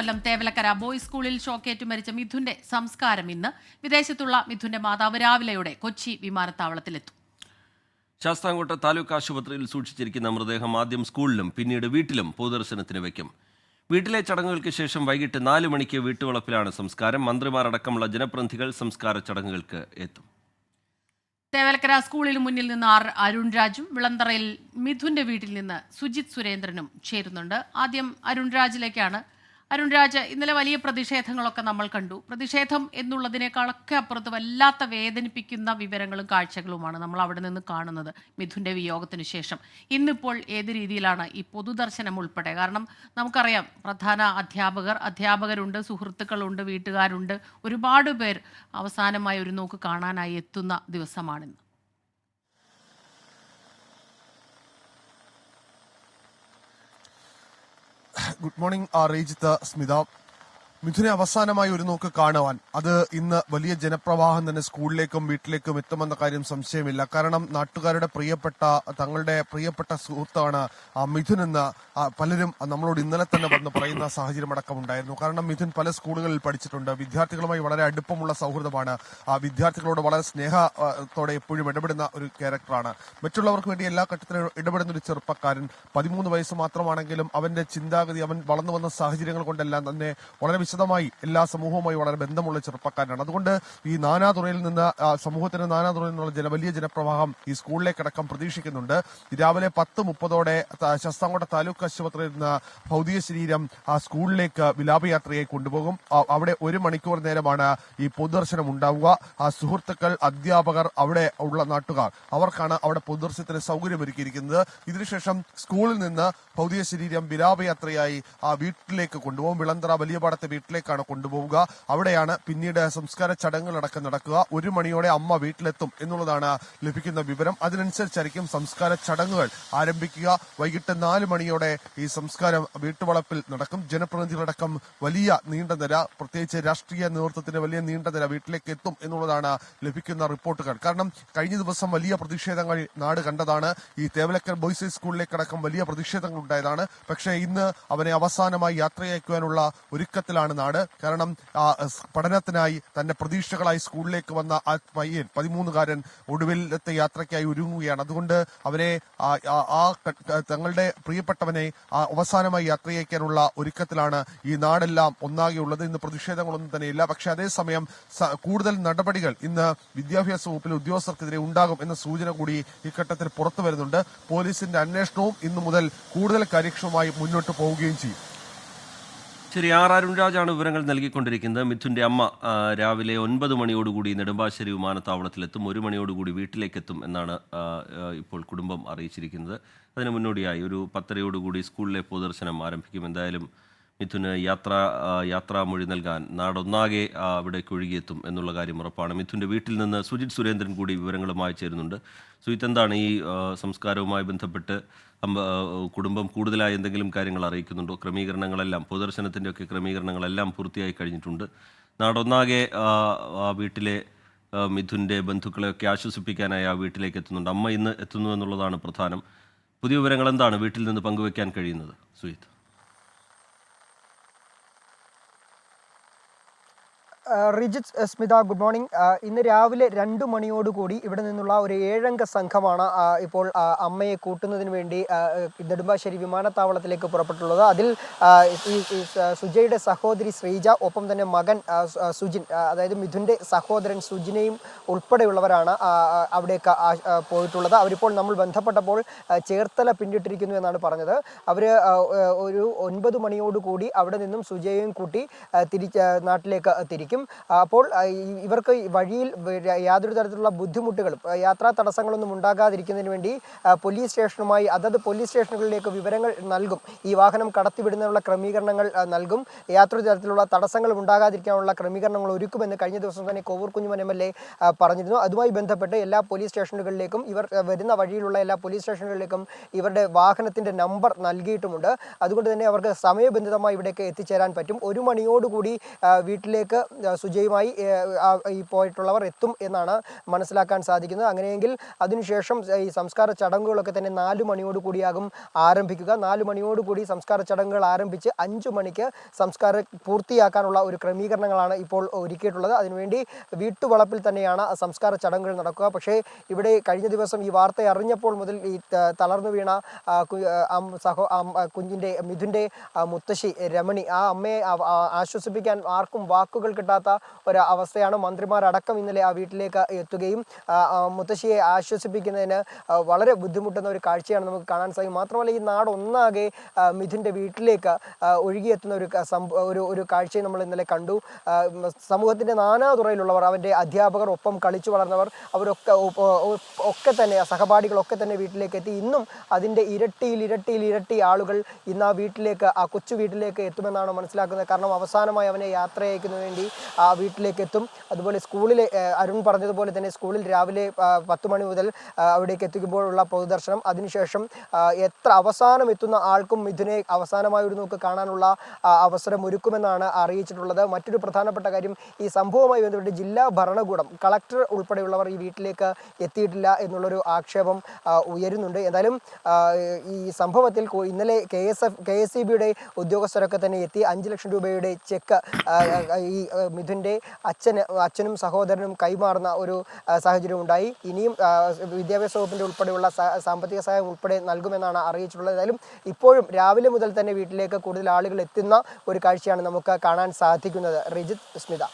കൊല്ലം Thevalakkara boys സ്കൂളിൽ ഷോക്കേറ്റ് മരിച്ച മിഥുന്റെ സംസ്കാരം ഇന്ന് വിദേശത്തുള്ള മിഥുന്റെ മാതാവ് രാവിലെയോടെ കൊച്ചി വിമാനത്താവളത്തിലെത്തും. ശാസ്താംകോട്ട താലൂക്ക് ആശുപത്രിയിൽ സൂക്ഷിച്ചിരിക്കുന്ന മൃതദേഹം ആദ്യം സ്കൂളിലും പിന്നീട് വീട്ടിലും പൊതുദർശനത്തിന് വയ്ക്കും. വീട്ടിലെ ചടങ്ങുകൾക്ക് ശേഷം വൈകിട്ട് നാല് മണിക്ക് വീട്ടുവളപ്പിലാണ് സംസ്കാരം. മന്ത്രിമാരടക്കമുള്ള ജനപ്രതിനിധികൾ സംസ്കാര ചടങ്ങുകൾക്ക് എത്തും. തേവലക്കര സ്കൂളിന് മുന്നിൽ നിന്ന് ആർ അരുൺ രാജും വിളന്തറയിൽ മിഥുന്റെ വീട്ടിൽ നിന്ന് സുജിത് സുരേന്ദ്രനും ചേരുന്നുണ്ട്. ആദ്യം അരുൺ രാജിലേക്കാണ് അരുൺ രാജ് ഇന്നലെ വലിയ പ്രതിഷേധങ്ങളൊക്കെ നമ്മൾ കണ്ടു. പ്രതിഷേധം എന്നുള്ളതിനേക്കാളൊക്കെ അപ്പുറത്ത് വല്ലാത്ത വേദനിപ്പിക്കുന്ന വിവരങ്ങളും കാഴ്ചകളുമാണ് നമ്മൾ അവിടെ നിന്ന് കാണുന്നത് മിഥുന്റെ വിയോഗത്തിന് ശേഷം. ഇന്നിപ്പോൾ ഏത് രീതിയിലാണ് ഈ പൊതുദർശനം ഉൾപ്പെടെ? കാരണം നമുക്കറിയാം പ്രധാന അധ്യാപകർ അധ്യാപകരുണ്ട് സുഹൃത്തുക്കളുണ്ട് വീട്ടുകാരുണ്ട്. ഒരുപാട് പേർ അവസാനമായി ഒരു നോക്ക് കാണാനായി എത്തുന്ന ദിവസമാണിന്ന്. ഗുഡ് മോർണിംഗ് ആ റേജിത്ത് സ്മിത. മിഥുനെ അവസാനമായി ഒരു നോക്ക് കാണുവാൻ. അത് ഇന്ന് വലിയ ജനപ്രവാഹം തന്നെ സ്കൂളിലേക്കും വീട്ടിലേക്കും എത്തുമെന്ന കാര്യം സംശയമില്ല. കാരണം നാട്ടുകാരുടെ പ്രിയപ്പെട്ട തങ്ങളുടെ പ്രിയപ്പെട്ട സുഹൃത്താണ് ആ മിഥുൻ എന്ന് പലരും നമ്മളോട് ഇന്നലെ തന്നെ വന്ന് പറയുന്ന സാഹചര്യം അടക്കം ഉണ്ടായിരുന്നു. കാരണം മിഥുൻ പല സ്കൂളുകളിൽ പഠിച്ചിട്ടുണ്ട്. വിദ്യാർത്ഥികളുമായി വളരെ അടുപ്പമുള്ള സൗഹൃദമാണ്. ആ വിദ്യാർത്ഥികളോട് വളരെ സ്നേഹത്തോടെ എപ്പോഴും ഇടപെടുന്ന ഒരു ക്യാരക്ടറാണ്. മറ്റുള്ളവർക്ക് വേണ്ടി എല്ലാ ഘട്ടത്തിലും ഇടപെടുന്ന ഒരു ചെറുപ്പക്കാരൻ. പതിമൂന്ന് വയസ്സ് മാത്രമാണെങ്കിലും അവന്റെ ചിന്താഗതി അവൻ വളർന്നു വന്ന സാഹചര്യങ്ങൾ കൊണ്ടെല്ലാം തന്നെ വളരെ വിശദമായി എല്ലാ സമൂഹവുമായി വളരെ ബന്ധമുള്ള ചെറുപ്പക്കാരനാണ്. അതുകൊണ്ട് ഈ നാനാതുറയിൽ നിന്ന് സമൂഹത്തിന്റെ സമൂഹത്തിന് നാനാതുറയിൽ നിന്നുള്ള ജന വലിയ ജനപ്രവാഹം ഈ സ്കൂളിലേക്ക് സ്കൂളിലേക്കടക്കം പ്രതീക്ഷിക്കുന്നുണ്ട്. രാവിലെ പത്ത് മുപ്പതോടെ ശസ്താംകോട്ട താലൂക്ക് ആശുപത്രിയിൽ നിന്ന് ഭൗതിക ശരീരം ആ സ്കൂളിലേക്ക് വിലാപയാത്രയായി കൊണ്ടുപോകും. അവിടെ ഒരു മണിക്കൂർ നേരമാണ് ഈ പൊതുദർശനം ഉണ്ടാവുക. ആ സുഹൃത്തുക്കൾ അധ്യാപകർ അവിടെ ഉള്ള നാട്ടുകാർ അവർക്കാണ് അവിടെ പൊതുദർശനത്തിന് സൗകര്യമൊരുക്കിയിരിക്കുന്നത്. ഇതിനുശേഷം സ്കൂളിൽ നിന്ന് ഭൗതിക ശരീരം വിലാപയാത്രയായി ആ വീട്ടിലേക്ക് കൊണ്ടുപോകും. വിളന്തറ വലിയ പാടത്തെ വീട്ടിലേക്കാണ് കൊണ്ടുപോവുക. അവിടെയാണ് പിന്നീട് സംസ്കാര ചടങ്ങുകളടക്കം നടക്കുക. ഒരു മണിയോടെ അമ്മ വീട്ടിലെത്തും എന്നുള്ളതാണ് ലഭിക്കുന്ന വിവരം. അതിനനുസരിച്ചായിരിക്കും സംസ്കാര ചടങ്ങുകൾ ആരംഭിക്കുക. വൈകിട്ട് നാല് മണിയോടെ ഈ സംസ്കാരം വീട്ടുവളപ്പിൽ നടക്കും. ജനപ്രതിനിധികളടക്കം വലിയ നീണ്ട നിര പ്രത്യേകിച്ച് രാഷ്ട്രീയ നേതൃത്വത്തിന്റെ വലിയ നീണ്ട നിര വീട്ടിലേക്ക് എത്തും എന്നുള്ളതാണ് ലഭിക്കുന്ന റിപ്പോർട്ടുകൾ. കാരണം കഴിഞ്ഞ ദിവസം വലിയ പ്രതിഷേധങ്ങൾ നാട് കണ്ടതാണ്. ഈ തേവലക്കൽ ബോയ്സ് സ്കൂളിലേക്കടക്കം വലിയ പ്രതിഷേധങ്ങൾ ഉണ്ടായതാണ്. പക്ഷേ ഇന്ന് അവനെ അവസാനമായി യാത്രയക്കുവാനുള്ള ഒരുക്കത്തിലാണ് നാട്. കാരണം പഠനത്തിനായി തന്റെ പ്രതീക്ഷകളായി സ്കൂളിലേക്ക് വന്ന ആ പയ്യൻ പതിമൂന്നുകാരൻ ഒടുവിലത്തെ യാത്രയ്ക്കായി ഒരുങ്ങുകയാണ്. അതുകൊണ്ട് അവരെ ആ, തങ്ങളുടെ പ്രിയപ്പെട്ടവനെ അവസാനമായി യാത്രയക്കാനുള്ള ഒരുക്കത്തിലാണ് ഈ നാടെല്ലാം ഒന്നാകെയുള്ളത് ഇന്ന് പ്രതിഷേധങ്ങളൊന്നും തന്നെയില്ല പക്ഷേ അതേസമയം കൂടുതൽ നടപടികൾ ഇന്ന് വിദ്യാഭ്യാസ വകുപ്പിലെ ഉദ്യോഗസ്ഥർക്കെതിരെ ഉണ്ടാകും എന്ന സൂചന കൂടി ഇഘട്ടത്തിൽ പുറത്തു വരുന്നുണ്ട്. പോലീസിന്റെ അന്വേഷണവും ഇന്നു മുതൽ കൂടുതൽ കാര്യക്ഷമമായി മുന്നോട്ട് പോവുകയും ചെയ്യും. ശരി ആർ അരുൺരാജാണ് വിവരങ്ങൾ നൽകിക്കൊണ്ടിരിക്കുന്നത്. മിഥുന്റെ അമ്മ രാവിലെ ഒൻപത് മണിയോടുകൂടി നെടുമ്പാശ്ശേരി വിമാനത്താവളത്തിലെത്തും. ഒരു മണിയോടുകൂടി വീട്ടിലേക്കെത്തും എന്നാണ് ഇപ്പോൾ കുടുംബം അറിയിച്ചിരിക്കുന്നത്. അതിന് മുന്നോടിയായി ഒരു പത്തരയോടുകൂടി സ്കൂളിലെ പൊതുദർശനം ആരംഭിക്കും. എന്തായാലും മിഥുന് യാത്ര യാത്രാമൊഴി നൽകാൻ നാടൊന്നാകെ അവിടെ ഒഴുകിയെത്തും എന്നുള്ള കാര്യം ഉറപ്പാണ്. മിഥുന്റെ വീട്ടിൽ നിന്ന് സുജിത് സുരേന്ദ്രൻ കൂടി വിവരങ്ങളുമായി ചേരുന്നുണ്ട്. സുജിത്ത് എന്താണ് ഈ സംസ്കാരവുമായി ബന്ധപ്പെട്ട് കുടുംബം കൂടുതലായി എന്തെങ്കിലും കാര്യങ്ങൾ അറിയിക്കുന്നുണ്ടോ? ക്രമീകരണങ്ങളെല്ലാം പൊതുദർശനത്തിന്റെ ഒക്കെ ക്രമീകരണങ്ങളെല്ലാം പൂർത്തിയായി കഴിഞ്ഞിട്ടുണ്ട്. നാടൊന്നാകെ ആ, വീട്ടിലെ മിഥുന്റെ ബന്ധുക്കളെയൊക്കെ ആശ്വസിപ്പിക്കാനായി ആ വീട്ടിലേക്ക് എത്തുന്നുണ്ട്. അമ്മ ഇന്ന് എത്തുന്നു എന്നുള്ളതാണ് പ്രധാനം. പുതിയ വിവരങ്ങൾ എന്താണ് വീട്ടിൽ നിന്ന് പങ്കുവയ്ക്കാൻ കഴിയുന്നത്? സുജിത്ത് ആ, റിജിത്ത് സ്മിത ഗുഡ് മോർണിംഗ്. ഇന്ന് രാവിലെ രണ്ട് മണിയോടുകൂടി ഇവിടെ നിന്നുള്ള ഒരു ഏഴംഗ സംഘമാണ് ഇപ്പോൾ അമ്മയെ കൂട്ടുന്നതിന് വേണ്ടി നെടുമ്പാശ്ശേരി വിമാനത്താവളത്തിലേക്ക് പുറപ്പെട്ടുള്ളത്. അതിൽ സുജയുടെ സഹോദരി ശ്രീജ ഒപ്പം തന്നെ മകൻ സുജിൻ അതായത് മിഥുന്റെ സഹോദരൻ സുജിനെയും ഉൾപ്പെടെയുള്ളവരാണ് അവിടേക്ക് പോയിട്ടുള്ളത്. അവരിപ്പോൾ നമ്മൾ ബന്ധപ്പെട്ടപ്പോൾ ചേർത്തല പിന്നിട്ടിരിക്കുന്നു എന്നാണ് പറഞ്ഞത്. അവർ ഒരു ഒൻപത് മണിയോടുകൂടി അവിടെ നിന്നും സുജയെയും കൂട്ടി തിരിച്ച് നാട്ടിലേക്ക് തിരിക്കും. ആ, അപ്പോൾ ഇവർക്ക് വഴിയിൽ യാതൊരു തരത്തിലുള്ള ബുദ്ധിമുട്ടുകളും യാത്രാ തടസ്സങ്ങളൊന്നും ഉണ്ടാകാതിരിക്കുന്നതിന് വേണ്ടി പോലീസ് സ്റ്റേഷനുമായി അതത് പോലീസ് സ്റ്റേഷനുകളിലേക്ക് വിവരങ്ങൾ നൽകും. ഈ വാഹനം കടത്തിവിടുന്നതിനുള്ള ക്രമീകരണങ്ങൾ നൽകും. യാതൊരു തരത്തിലുള്ള തടസ്സങ്ങൾ ഉണ്ടാകാതിരിക്കാനുള്ള ക്രമീകരണങ്ങൾ ഒരുക്കുമെന്ന് കഴിഞ്ഞ ദിവസം തന്നെ Kovoor Kunjumon M L A പറഞ്ഞിരുന്നു. അതുമായി ബന്ധപ്പെട്ട് എല്ലാ പോലീസ് സ്റ്റേഷനുകളിലേക്കും ഇവർ വരുന്ന വഴിയിലുള്ള എല്ലാ പോലീസ് സ്റ്റേഷനുകളിലേക്കും ഇവരുടെ വാഹനത്തിന്റെ നമ്പർ നൽകിയിട്ടുമുണ്ട്. അതുകൊണ്ട് തന്നെ അവർക്ക് സമയബന്ധിതമായി ഇവിടേക്ക് എത്തിച്ചേരാൻ പറ്റും. ഒരു മണിയോടുകൂടി വീട്ടിലേക്ക് സുജയുമായി ഈ പോയിട്ടുള്ളവർ എത്തും എന്നാണ് മനസ്സിലാക്കാൻ സാധിക്കുന്നത്. അങ്ങനെയെങ്കിൽ അതിനുശേഷം ഈ സംസ്കാര ചടങ്ങുകളൊക്കെ തന്നെ നാല് മണിയോട് കൂടിയാകും ആരംഭിക്കുക. നാല് മണിയോട് കൂടി സംസ്കാര ചടങ്ങുകൾ ആരംഭിച്ച് അഞ്ചു മണിക്ക് സംസ്കാരം പൂർത്തിയാക്കാനുള്ള ഒരു ക്രമീകരണങ്ങളാണ് ഇപ്പോൾ ഒരുക്കിയിട്ടുള്ളത്. അതിനുവേണ്ടി വീട്ടുവളപ്പിൽ തന്നെയാണ് സംസ്കാര ചടങ്ങുകൾ നടക്കുക. പക്ഷേ ഇവിടെ കഴിഞ്ഞ ദിവസം ഈ വാർത്ത അറിഞ്ഞപ്പോൾ മുതൽ ഈ തളർന്നു വീണ സഹോ കുഞ്ഞിന്റെ മിഥുന്റെ മുത്തശ്ശി രമണി ആ അമ്മയെ ആശ്വസിപ്പിക്കാൻ ആർക്കും വാക്കുകൾ കിട്ടാത്ത ഒരു അവസ്ഥയാണ് മന്ത്രിമാരടക്കം ഇന്നലെ ആ വീട്ടിലേക്ക് എത്തുകയും മുത്തശ്ശിയെ ആശ്വസിപ്പിക്കുന്നതിന് വളരെ ബുദ്ധിമുട്ടുന്ന ഒരു കാഴ്ചയാണ് നമുക്ക് കാണാൻ സാധിക്കും. മാത്രമല്ല ഈ നാട് ഒന്നാകെ മിഥുന്റെ വീട്ടിലേക്ക് ഒഴുകിയെത്തുന്ന ഒരു ഒരു ഒരു കാഴ്ചയും നമ്മൾ ഇന്നലെ കണ്ടു. സമൂഹത്തിന്റെ നാനാതുറയിലുള്ളവർ അവന്റെ അധ്യാപകർ ഒപ്പം കളിച്ചു വളർന്നവർ അവരൊക്കെ ഒക്കെ തന്നെ സഹപാഠികളൊക്കെ തന്നെ വീട്ടിലേക്ക് എത്തി. ഇന്നും അതിന്റെ ഇരട്ടിയിൽ ഇരട്ടിയിൽ ഇരട്ടി ആളുകൾ ഇന്ന് ആ വീട്ടിലേക്ക് ആ കൊച്ചു വീട്ടിലേക്ക് എത്തുമെന്നാണ് മനസ്സിലാക്കുന്നത്. കാരണം അവസാനമായി അവനെ യാത്ര അയക്കുന്നതിന് വേണ്ടി വീട്ടിലേക്ക് എത്തും അതുപോലെ സ്കൂളിൽ അരുൺ പറഞ്ഞതുപോലെ തന്നെ സ്കൂളിൽ രാവിലെ ആ, പത്ത് മണി മുതൽ ആ, അവിടേക്ക് എത്തിക്കുമ്പോഴുള്ള പൊതുദർശനം. അതിനുശേഷം എത്ര അവസാനം എത്തുന്ന ആൾക്കും ഇതിനെ അവസാനമായി ഒരു നോക്ക് കാണാനുള്ള ആ, അവസരം ഒരുക്കുമെന്നാണ് അറിയിച്ചിട്ടുള്ളത്. മറ്റൊരു പ്രധാനപ്പെട്ട കാര്യം ഈ സംഭവവുമായി ബന്ധപ്പെട്ട് ജില്ലാ ഭരണകൂടം കളക്ടർ ഉൾപ്പെടെയുള്ളവർ ഈ വീട്ടിലേക്ക് എത്തിയിട്ടില്ല എന്നുള്ളൊരു ആക്ഷേപം ഉയരുന്നുണ്ട്. എന്തായാലും ഈ സംഭവത്തിൽ ഇന്നലെ K S F K S E ബിയുടെ ഉദ്യോഗസ്ഥരൊക്കെ തന്നെ എത്തി. അഞ്ച് ലക്ഷം രൂപയുടെ ചെക്ക് ആ, ആ, ഈ ആ, മിഥുന്റെ അച്ഛന് അച്ഛനും സഹോദരനും കൈമാറുന്ന ഒരു സാഹചര്യം ഉണ്ടായി. ഇനിയും വിദ്യാഭ്യാസ വകുപ്പിന്റെ ഉൾപ്പെടെയുള്ള സാമ്പത്തിക സഹായം ഉൾപ്പെടെ നൽകുമെന്നാണ് അറിയിച്ചിട്ടുള്ളത്. ഏതായാലും ഇപ്പോഴും രാവിലെ മുതൽ തന്നെ വീട്ടിലേക്ക് കൂടുതൽ ആളുകൾ എത്തുന്ന ഒരു കാഴ്ചയാണ് നമുക്ക് കാണാൻ സാധിക്കുന്നത്. റിജിത് സ്മിത.